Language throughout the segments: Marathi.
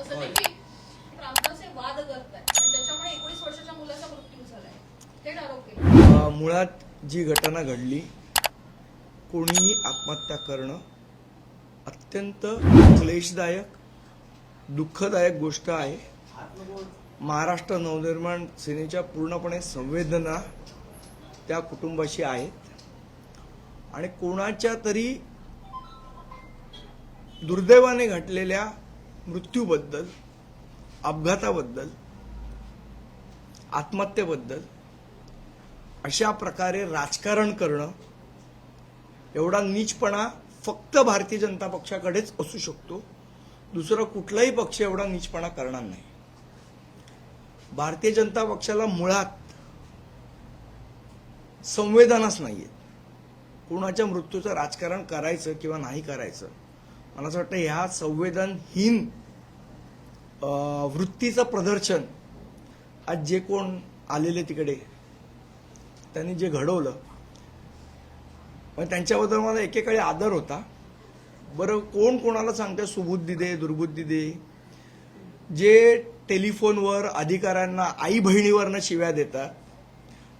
असं नाही की प्रांताचे वाद करताय आणि त्याच्यामुळे एकोणीस वर्षाच्या मुलाचा मृत्यू झालाय. थेट आरोप केला अ, मुळात जी घटना घडली कोणीही आत्महत्या करणं अत्यंत क्लेशदायक दुःखदायक गोष्ट आहे. महाराष्ट्र नवनिर्माण सेनेच्या पूर्णपणे संवेदना त्या कुटुंबाशी आहेत. आणि कोणाच्या तरी दुर्दैवाने घडलेल्या मृत्यूबद्दल अपघाताबद्दल आत्महत्येबद्दल अशा प्रकारे राजकारण करणं एवढा नीचपणा फक्त भारतीय जनता पक्षाकडेच असू शकतो. दुसरा कुठलाही पक्ष एवढा नीचपणा करणार नाही. भारतीय जनता पक्षाला मुळात संवेदनाच नाही आहेत कोणाच्या मृत्यूचं राजकारण करायचं किंवा नाही करायचं मला असं वाटतं ह्या संवेदनहीन वृत्तीचं प्रदर्शन आज जे कोण आलेले तिकडे त्यांनी जे घडवलं पण त्यांच्याबद्दल मला एकेकाळी आदर होता. बरं कोण कोणाला सांगतं सुबुद्धी दे दुर्बुद्धी दे. जे टेलिफोनवर अधिकाऱ्यांना आई बहिणीवरनं शिव्या देतात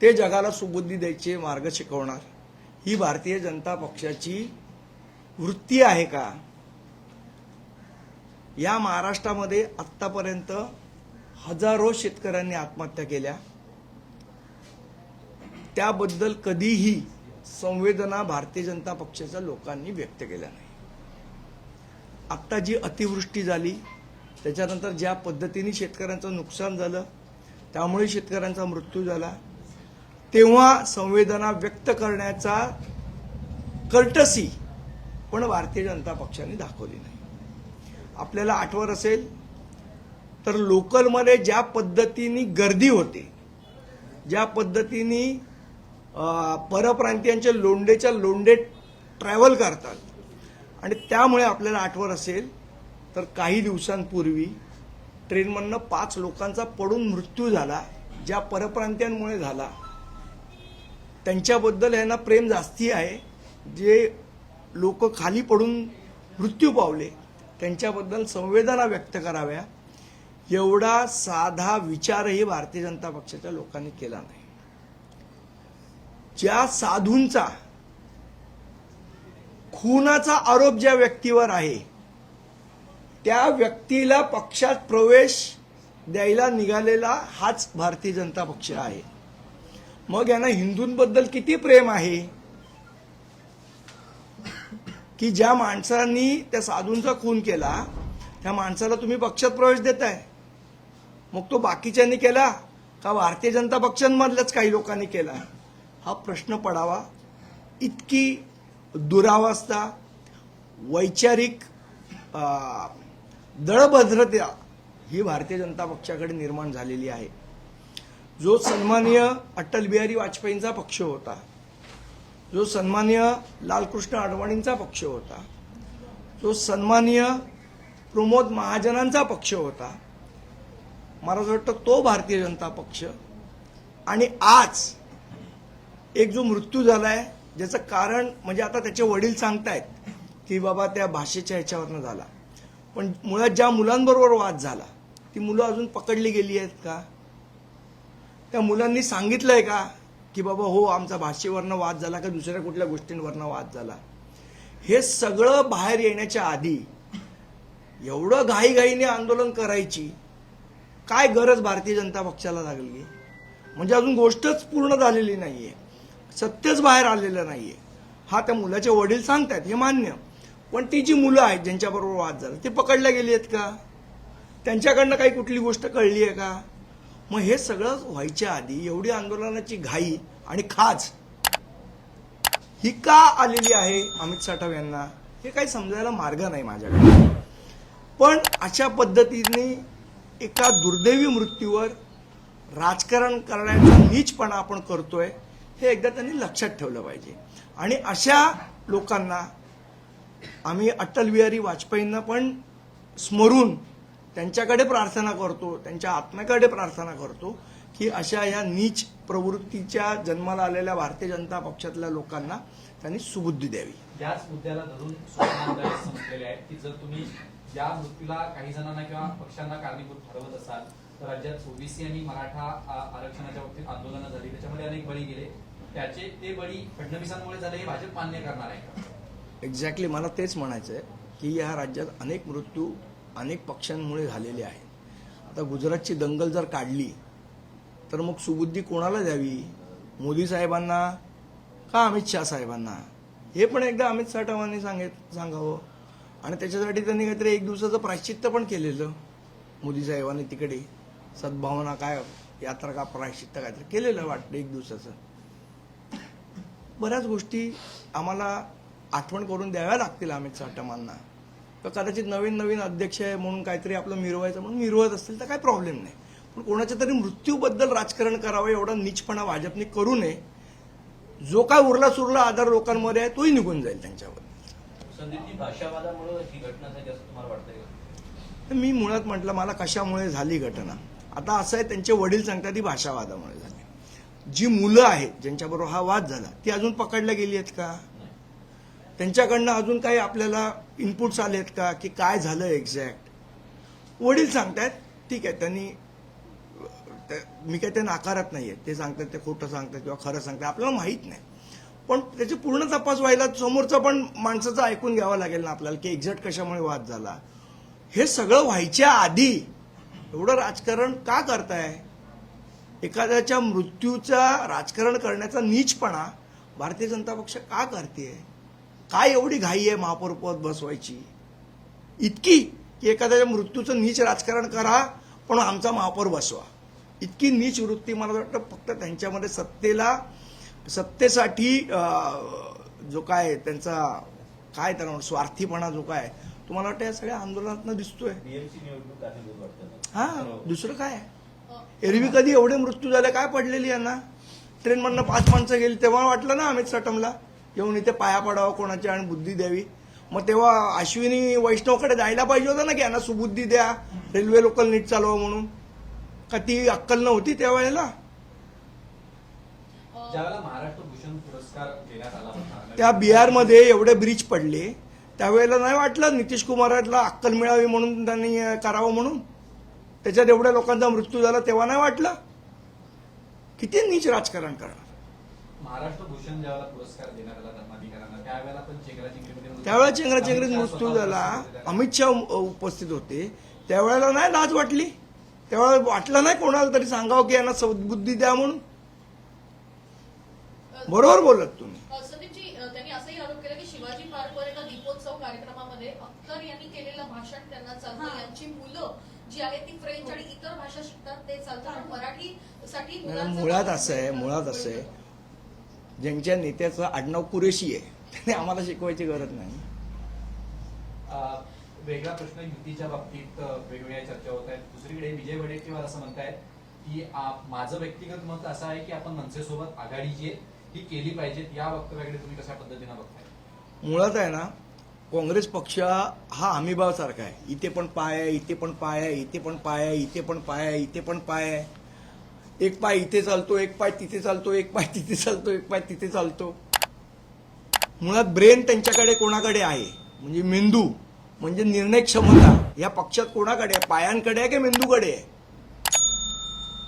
ते जगाला सुबुद्धी द्यायचे मार्ग शिकवणार. ही भारतीय जनता पक्षाची वृत्ती आहे का? या महाराष्ट्रामध्ये आत्तापर्यंत हजारो शेतकऱ्यांनी आत्महत्या केल्या. त्याबद्दल कधीही संवेदना भारतीय जनता पक्षाच्या लोकांनी व्यक्त केल्या नाही. आत्ता जी अतिवृष्टी झाली त्याच्यानंतर ज्या पद्धतीने शेतकऱ्यांचं नुकसान झालं त्यामुळे शेतकऱ्यांचा मृत्यू झाला तेव्हा संवेदना व्यक्त करण्याचा कर्टसी पण भारतीय जनता पक्षाने दाखवली नाही. आपल्याला आठवत असेल तर लोकलमध्ये ज्या पद्धतीने गर्दी होते ज्या पद्धतीने परप्रांतीयांचे लोंडेच्या लोंडे ट्रॅव्हल करतात आणि त्यामुळे आपल्याला आठवत असेल तर काही दिवसांपूर्वी ट्रेनमधनं पाच लोकांचा पडून मृत्यू झाला ज्या परप्रांतीयांमुळे झाला. त्यांच्याबद्दल यांना प्रेम जास्ती आहे जे लोक खाली पडून मृत्यू पावले. त्यांच्याबद्दल संवेदना व्यक्त कराव्या एवढा साधा विचारही भारतीय जनता पक्षाच्या लोकांनी केला नाही. ज्या साधूंचा खुनाचा आरोप ज्या व्यक्तीवर आहे त्या व्यक्तीला पक्षात प्रवेश द्यायला निघालेला हाच भारतीय जनता पक्ष आहे. मग यांना हिंदूंबद्दल किती प्रेम आहे? की ज्या माणसांनी त्या साधूंचा खून केला त्या माणसाला तुम्ही पक्षात प्रवेश देताय. मग तो बाकीच्यांनी केला का भारतीय जनता पक्षांमधल्याच काही लोकांनी केला? हा प्रश्न पडावा. इतकी दुरावस्था वैचारिक दळभद्रता ही भारतीय जनता पक्षाकडे निर्माण झालेली आहे. जो सन्माननीय अटल बिहारी वाजपेयींचा पक्ष होता जो सन्माननीय लालकृष्ण अडवाणींचा पक्ष होता जो सन्माननीय प्रमोद महाजनांचा पक्ष होता मला असं वाटतं तो भारतीय जनता पक्ष. आणि आज एक जो मृत्यू झाला आहे ज्याचं कारण म्हणजे आता त्याचे वडील सांगतायत की बाबा त्या भाषेच्या ह्याच्यावरनं झाला. पण मुळात ज्या मुलांबरोबर वाद झाला ती मुलं अजून पकडली गेली आहेत का? त्या मुलांनी सांगितलंय का? की बाबा हो आमचा भाषेवरनं वाद झाला का दुसऱ्या कुठल्या गोष्टींवरनं वाद झाला. हे सगळं बाहेर येण्याच्या आधी एवढं घाईघाईने आंदोलन करायची काय गरज भारतीय जनता पक्षाला लागली? म्हणजे अजून गोष्टच पूर्ण झालेली नाहीये. सत्यच बाहेर आलेलं नाहीये. हा त्या मुलाचे वडील सांगतायत हे मान्य. पण ती जी मुलं आहेत ज्यांच्याबरोबर वाद झाला ते पकडल्या गेली आहेत का? त्यांच्याकडनं काही कुठली गोष्ट कळली आहे का? मग हे सगळं व्हायच्या आधी एवढी आंदोलनाची घाई आणि खाज ही का आलेली आहे अमित साठव यांना? हे काही समजायला मार्ग नाही माझ्याकडे. पण अशा पद्धतीने एका दुर्दैवी मृत्यूवर राजकारण करण्याचा नीचपणा आपण करतोय हे एकदा त्यांनी लक्षात ठेवलं पाहिजे. आणि अशा लोकांना आम्ही अटल बिहारी वाजपेयींना पण स्मरून त्यांच्याकडे प्रार्थना करतो त्यांच्या आत्म्याकडे प्रार्थना करतो की अशा या नीच प्रवृत्तीच्या जन्माला आलेल्या भारतीय जनता पक्षातल्या लोकांना त्यांनी सुबुद्धी द्यावी. याच मुद्द्याला धरून सूचना संपलेल्या आहेत की जर तुम्ही ज्या मृत्यूला काही जणांना किंवा पक्षांना कारणीभूत ठरवत असाल तर राज्यात ओबीसी आणि मराठा आरक्षणाच्या बाबतीत आंदोलनं झाली. त्याच्यामध्ये अनेक बळी गेले. त्याचे ते बळी फडणवीसांमुळे झाले हे भाजप मान्य करणार आहे का? एक्झॅक्टली मला तेच म्हणायचं आहे की या राज्यात अनेक मृत्यू अनेक पक्षांमुळे झालेले आहेत आता गुजरातची दंगल जर काढली तर मग सुबुद्धी कोणाला द्यावी? मोदी साहेबांना का अमित शहा साहेबांना? हे पण एकदा अमित साठवांनी सांगित सांगावं. आणि त्याच्यासाठी त्यांनी काहीतरी एक दिवसाचं प्रायश्चित्त पण केलेलं. मोदी साहेबांनी तिकडे सद्भावना काय यात्रा का प्रायश्चित्त काहीतरी केलेलं वाटतं एक दिवसाचं. बऱ्याच गोष्टी आम्हाला आठवण करून द्याव्या लागतील अमित साठमांना तर कदाचित नवीन नवीन अध्यक्ष आहे म्हणून काहीतरी आपलं मिरवायचं म्हणून मिरवत असतील तर काही प्रॉब्लेम नाही. पण कोणाच्या तरी मृत्यूबद्दल राजकारण करावं एवढा नीचपणा भाजपने करू नये. जो काय उरला सुरला आधार लोकांमध्ये आहे तोही निघून जाईल त्यांच्यावर. तर मी मुळात म्हटलं मला कशामुळे झाली घटना? आता असं आहे त्यांचे वडील सांगतात ही भाषावादामुळे झाली. जी मुलं आहेत ज्यांच्याबरोबर हा वाद झाला ती अजून पकडल्या गेली आहेत का? त्यांच्याकडनं अजून काही आपल्याला इनपुट्स आले आहेत का? की काय झालं एक्झॅक्ट वडील सांगतायत ठीक आहे त्यांनी ते- मी काय ते नाकारत नाहीये. ते सांगतात ते खोटं सांगतात किंवा खरं सांगतात आपल्याला माहीत नाही. पण त्याची पूर्ण तपास व्हायला समोरचं पण माणसाचं ऐकून घ्यावं लागेल ना आपल्याला की एक्झॅक्ट कशामुळे वाद झाला. हे सगळं व्हायच्या आधी एवढं राजकारण का करताय? एखाद्याच्या मृत्यूचा राजकारण करण्याचा नीचपणा भारतीय जनता पक्ष का करते काय एवढी घाई आहे महापौर पद बसवायची? इतकी की एखाद्याच्या मृत्यूचं नीच राजकारण करा पण आमचा महापौर बसवा. इतकी नीच वृत्ती मला वाटतं फक्त त्यांच्यामध्ये सत्तेला सत्तेसाठी जो काय त्यांचा काय त्यांना स्वार्थीपणा जो काय तुम्हाला वाटतं या सगळ्या आंदोलनात दिसतोय? वाटतं हा दुसरं काय एरवी कधी एवढे मृत्यू झाले काय पडलेली यांना? ट्रेनमधनं पाच माणसं गेली तेव्हा वाटलं ना अमित साटमला? येऊन इथे पाया पडावं कोणाची आणि बुद्धी द्यावी. मग तेव्हा अश्विनी वैष्णवकडे जायला पाहिजे होतं ना की यांना सुबुद्धी द्या रेल्वे लोकल नीट चालवा म्हणून. का ती अक्कल नव्हती त्यावेळेला? ज्यावेळेला महाराष्ट्र भूषण पुरस्कार देण्यात आला होता त्या बिहारमध्ये एवढे ब्रिज पडले त्यावेळेला नाही वाटलं नितीश कुमारला अक्कल मिळावी म्हणून त्यांनी करावं म्हणून? त्याच्यात एवढ्या लोकांचा मृत्यू झाला तेव्हा नाही वाटलं? किती नीच राजकारण करणार महाराष्ट्र भूषण ज्यावेळेला पुरस्कार देण्यात आला धर्माधिकाऱ्यांना त्यावेळेला पण चेंगराचेंगरीमध्ये त्यावेळेला चेंगराचेंगरीत मृत्यू झाला. उपस्थित होते. अमित शहा उपस्थित होते. त्यावेळेला नाही लाज वाटली. त्यावेळेला वाटलं नाही कोणाला तरी सांगावं की यांना सद्बुद्धी द्या म्हणून. बरोबर बोलत तुम्ही. अ, संदीपजी अ, त्यांनी असंही आरोप केला की शिवाजी पार्कवर एका दीपोत्सव कार्यक्रमामध्ये अख्तर यांनी केलेलं भाषण त्यांना चालतं. यांची मुलं जी आहेत ती फ्रेंच आणि इतर भाषा शिकतात ते चालतं. पण मराठीसाठी नाही, मुलांचं मुळात असं आहे मुळात असं आहे. ज्यांच्या नेत्याचं आडनाव कुरेशी आहे त्याने आम्हाला शिकवायची गरज नाही. वेगळा प्रश्न युतीच्या बाबतीत वेगवेगळ्या चर्चा होत आहेत. दुसरीकडे विजय वडेट्टीवार असं म्हणतायत की माझं व्यक्तिगत मत असं आहे की आपण मनसेसोबत आघाडी जी आहे ती केली पाहिजेत. या वक्तव्याकडे तुम्ही कशा पद्धतीनं बघताय? मुळात आहे ना काँग्रेस पक्ष हा हमीभाव सारखा आहे. इथे पण पाय आहे इथे पण पाय आहे इथे पण पाय आहे इथे पण पाय आहे इथे पण पाय आहे. एक पाय इथे चालतो एक पाय तिथे चालतो एक पाय तिथे चालतो एक पाय तिथे चालतो. मुळात ब्रेन त्यांच्याकडे कोणाकडे आहे? म्हणजे मेंदू. म्हणजे निर्णय क्षमता. या पक्षात कोणाकडे? आहे पायांकडे आहे की मेंदूकडे आहे?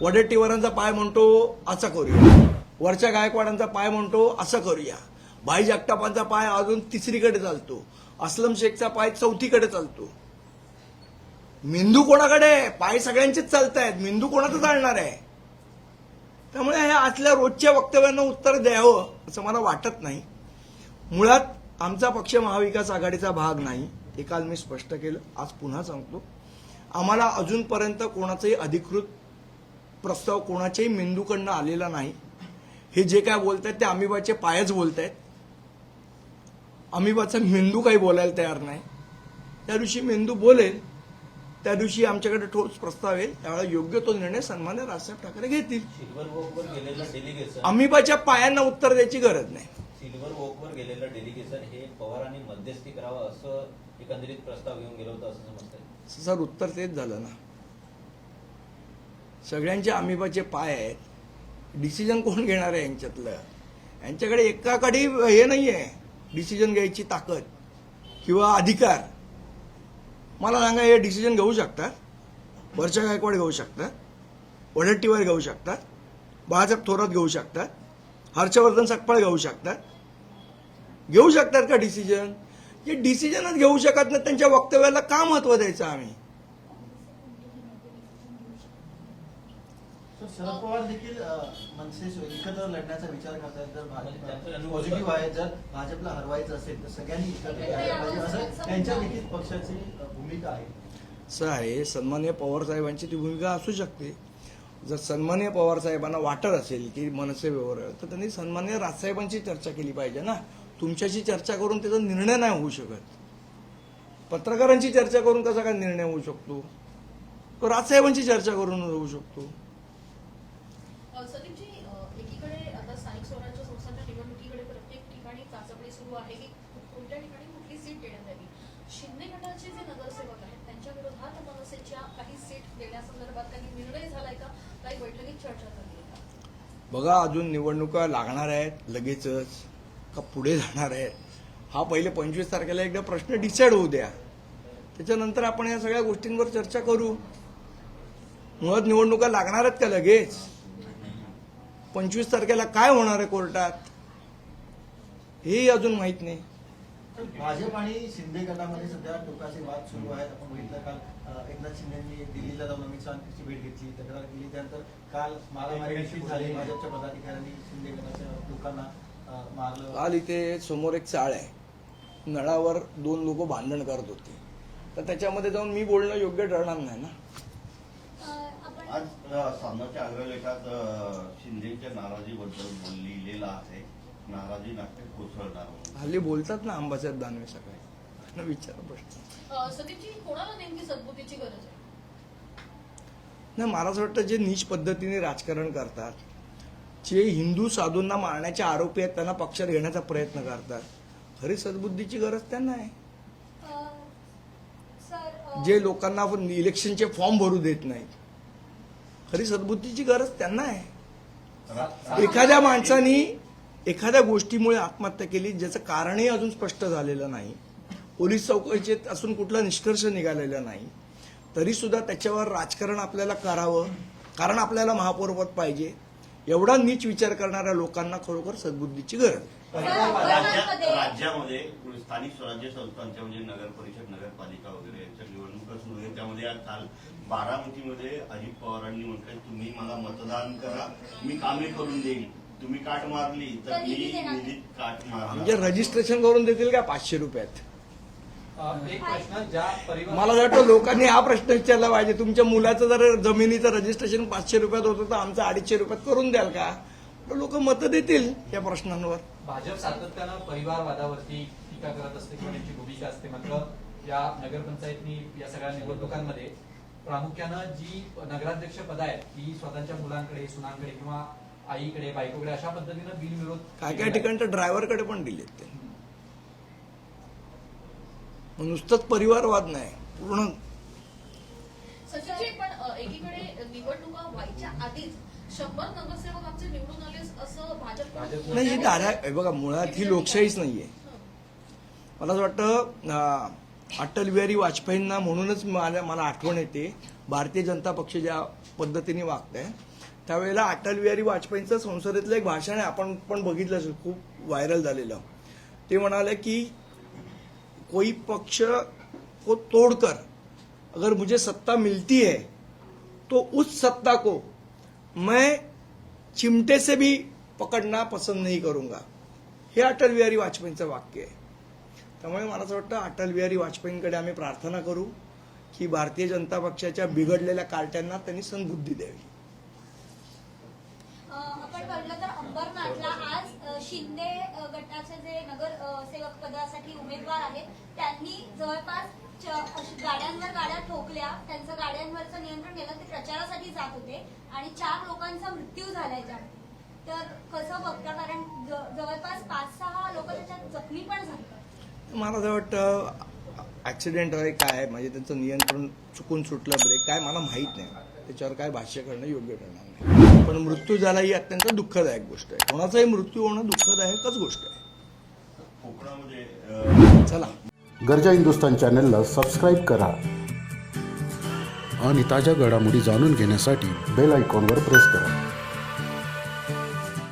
वडेट्टीवारांचा पाय म्हणतो असं करूया. वरच्या गायकवाडांचा पाय म्हणतो असं करूया. भाई जगतापांचा पाय अजून तिसरीकडे चालतो. असलम शेखचा पाय चौथीकडे चालतो. मेंदू कोणाकडे आहे? पाय सगळ्यांचेच चालत आहेत मेंदू कोणाचा चालणार आहे? त्यामुळे ह्या आतल्या रोजच्या वक्तव्यांना उत्तर द्यावं असं मला वाटत नाही. मुळात आमचा पक्ष महाविकास आघाडीचा भाग नाही हे काल मी स्पष्ट केलं. आज पुन्हा सांगतो. आम्हाला अजूनपर्यंत कोणाचाही अधिकृत प्रस्ताव कोणाच्याही मेंदूकडनं आलेला नाही. हे जे काय बोलत आहेत ते अमिबाचे पायच बोलत आहेत अमिबाचा मेंदू काही बोलायला तयार नाही. त्या दिवशी मेंदू बोलेल त्या दिवशी आमच्याकडे ठोस प्रस्ताव येईल. त्यावेळेला योग्य तो निर्णय सन्मान्य राजसाहेब ठाकरे घेतील. सिल्वर वॉकवर गेलेलं डेलिगेशन अमिबाच्या पायांना उत्तर द्यायची गरज नाही. सिल्वर वॉकवर गेलेलं डेलिगेशन हे पवारांनी मध्यस्थी करावं असं एकंदरीत प्रस्ताव घेऊन गेलं होतं असं समजतंय. सर उत्तर तेच झालं ना. सगळ्यांचे अमिबाचे पाय आहेत. डिसिजन कोण घेणार आहे यांच्यातलं? यांच्याकडे एकाकडे हे नाही आहे डिसिजन घ्यायची ताकद किंवा अधिकार. मला सांगा हे डिसिजन घेऊ शकतात? वर्षा गायकवाड घेऊ शकतात? वडट्टीवार घेऊ शकतात? बाळासाहेब थोरात घेऊ शकतात? हर्षवर्धन सकपाळ घेऊ शकतात? घेऊ शकतात का डिसिजन जे डिसिजनच घेऊ शकत नाही त्यांच्या वक्तव्याला का महत्त्व द्यायचं आम्ही? शरद पवार देखील मनसे एकत्र लढण्याचा विचार करतायत. जर भाजप पॉझिटिव्ह आहे जर भाजपला हरवायचं असेल तर सगळ्यांनी एकत्र यायला पाहिजे. असं त्यांच्या देखील पक्षाची भूमिका आहे. असं आहे सन्मान्य पवार साहेबांची ती भूमिका असू शकते. जर सन्मान्य पवार साहेबांना वाटत असेल की मनसे व्यवहार तर त्यांनी सन्मान्य राजसाहेबांची चर्चा केली पाहिजे ना. तुमच्याशी चर्चा करून त्याचा निर्णय नाही होऊ शकत. पत्रकारांची चर्चा करून कसा काय निर्णय होऊ शकतो? तो राजसाहेबांची चर्चा करून होऊ शकतो. अ, सदीपजी एकीकडे आता स्थानिक स्वराज्य संस्थांच्या निवडणुकीकडे प्रत्येक ठिकाणी चाचपणी सुरू आहे की कोणत्या ठिकाणी कुठली सीट देण्यात यावी? शिंदे गटाचे जे नगरसेवक आहेत त्यांच्या विरोधात मनसेच्या काही सीट देण्यासंदर्भात काही निर्णय झालाय का? काही बैठकीत चर्चा झाली बघा अजून निवडणुका लागणार आहेत लगेचच का पुढे जाणार आहेत? हा पहिले पंचवीस तारखेला एकदा प्रश्न डिसाईड होऊ द्या. त्याच्यानंतर आपण या सगळ्या गोष्टींवर चर्चा करू. मुळात निवडणुका लागणार आहेत का लगेच? पंचवीस तारखेला काय होणार आहे कोर्टात? हेही अजून माहीत नाही. तर भाजप आणि शिंदे गटामध्ये सध्या टोकाचे वाद सुरू आहेत. आपण बघितलं काल एकनाथ शिंदेनी दिल्लीला जाऊन अमित शहाची भेट घेतली तक्रार केली. त्यानंतर काल मारामारी झाली. भाजपच्या पदाधिकाऱ्यांनी शिंदे गटाच्या लोकांना मारलं. काल इथे समोर एक चाळ आहे. नळावर दोन लोक भांडण करत होते. तर त्याच्यामध्ये जाऊन मी बोलणं योग्य ठरणार नाही ना? आज सामनाच्या अग्रलेखात अ, शिंदेच्या नाराजीबद्दल बोल- लिहिलेलं आहे. नाराजी नाट्य कोसळणार. हल्ली बोलतात ना अंबासाहेब दानवे सकाळी त्यांना विचारा प्रश्न. अ, सदीपजी कोणाला नेमकी सद्बुद्धीची गरज आहे? नाही मला असं वाटतं जे नीच पद्धतीने राजकारण करतात जे हिंदू साधूंना मारण्याचे आरोपी आहेत त्यांना पक्षात घेण्याचा प्रयत्न करतात खरी सद्बुद्धीची गरज त्यांना आहे. जे लोकांना आपण इलेक्शनचे फॉर्म भरू देत नाहीत खरी सद्बुद्धीची गरज त्यांना आहे. एखाद्या माणसानी एखाद्या गोष्टीमुळे आत्महत्या केली ज्याचं कारणही अजून स्पष्ट झालेलं नाही पोलीस चौकशीत असून कुठला निष्कर्ष निघालेला नाही तरी सुद्धा त्याच्यावर राजकारण आपल्याला करावं कारण आपल्याला महापौरपद पाहिजे एवढा नीच विचार करणाऱ्या लोकांना खरोखर सद्बुद्धीची गरज राज्यामध्ये स्थानिक स्वराज्य संस्थांच्या म्हणजे नगर परिषद नगरपालिका वगैरे यांच्या निवडणुका सुरू आहेत त्यामध्ये आज काल बारामतीमध्ये अजित पवारांनी म्हटलं तुम्ही मला मतदान करा मी कामे करून देईन. तुम्ही काट मारली तर मी निधीत काट मारणार. रजिस्ट्रेशन करून देतील का पाचशे रुपयात? अ, एक प्रश्न ज्या परिवार मला वाटतं लोकांनी हा प्रश्न विचारला पाहिजे. तुमच्या मुलाचं जर जमिनीचं रजिस्ट्रेशन पाचशे रुपयात होतं तर आमचं अडीचशे रुपयात करून द्याल का? लोक मतं देतील या प्रश्नांवर. भाजप सातत्यानं परिवारवादावरती टीका करत असते किंवा त्यांची भूमिका असते मात्र या नगरपंचायतनी या सगळ्या निवडणुकांमध्ये प्रामुख्यानं जी नगराध्यक्ष पद आहेत ती स्वतःच्या मुलांकडे सुनांकडे किंवा आईकडे बायकोकडे अशा पद्धतीनं बिनविरोध काय काय ठिकाणी तर ड्रायव्हरकडे पण दिलेत ते. नुसतंच परिवारवाद नाही पूर्ण. पण एकीकडे निवडणुका व्हायच्या आधीच शंभर नगरसेवक आमचे निवडून आले असं भाजप नाही धारा बघा मुळात ही लोकशाहीच नाहीये. मला असं वाटतं अटल बिहारी वाजपेयींना म्हणूनच मला मला आठवण येते. भारतीय जनता पक्ष ज्या पद्धतीने वागत त्यावेळेला अटल बिहारी वाजपेयींचं संसदेतलं एक भाषण आहे आपण पण बघितलं असेल खूप व्हायरल झालेलं. ते म्हणाले की कोई पक्ष को तोड़कर अगर मुझे सत्ता मिलती है तो उस सत्ता को मैं चिमटे से भी पकडना पसंद नहीं करूंगा. हे अटल बिहारी वाजपेयींचं वाक्य आहे. त्यामुळे मला असं वाटतं अटल बिहारी वाजपेयींकडे आम्ही प्रार्थना करू की भारतीय जनता पक्षाच्या बिघडलेल्या कार्ट्यांना त्यांनी सद्बुद्धी द्यावी. आपण पाहिलं तर अंबरनाथला आज शिंदे गटाचे जे नगर सेवक पदासाठी उमेदवार आहेत त्यांनी जवळपास गाड्यांवर गाड्या ठोकल्या. त्यांचं गाड्यांवरचं नियंत्रण गेलं ते प्रचारासाठी जात होते आणि चार लोकांचा मृत्यू झालाय त्यात तर कसं बघता? कारण जवळपास पाच सहा लोक त्याच्यात जखमी पण झाले मला असं वाटतं ऍक्सिडेंट आहे काय म्हणजे त्यांचं नियंत्रण चुकून सुटलं ब्रेक काय मला माहीत नाही. त्याच्यावर काय भाष्य करणं योग्य ठरणार नाही. पण मृत्यू झाला ही अत्यंत दुःखदायक गोष्ट आहे. कोणाचाही मृत्यू होणं दुःखदायकच गोष्ट आहे. चला. गरजा हिंदुस्तान चॅनलला सबस्क्राईब करा. आणि ताज्या घडामोडी जाणून घेण्यासाठी बेल आयकॉनवर प्रेस करा.